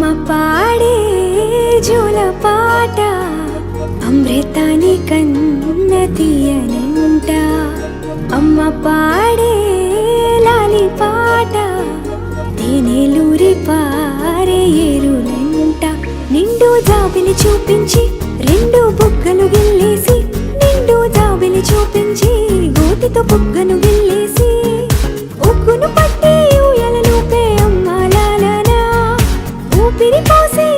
అమ్మ పాడే జోల పాట అమృతాని కన్న తీయనంట. అమ్మ పాడే లాలి పాట తేనెలూరి పారే ఎరునంట నిండు జాబిని చూపించి రెండు బుగ్గలు గిల్లి because he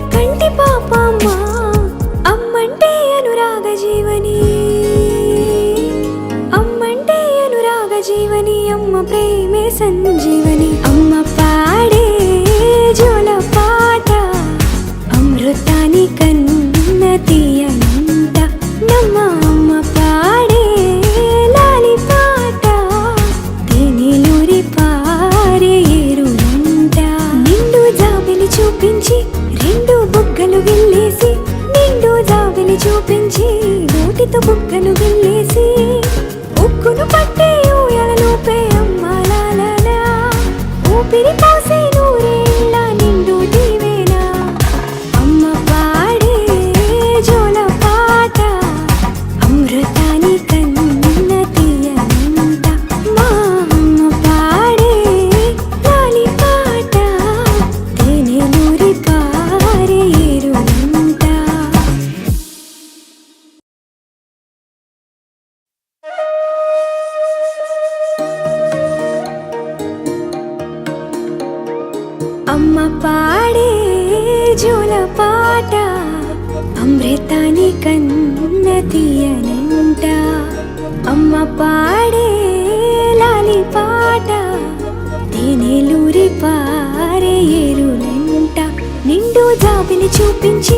அடுத்த అమ్మ పాడే జోల పాట అమృతాని కన్న తీయనంట అమ్మ పాడే లాలి పాట తేనెలూరి పారే ఏరులంట నిండు జాబిని చూపించి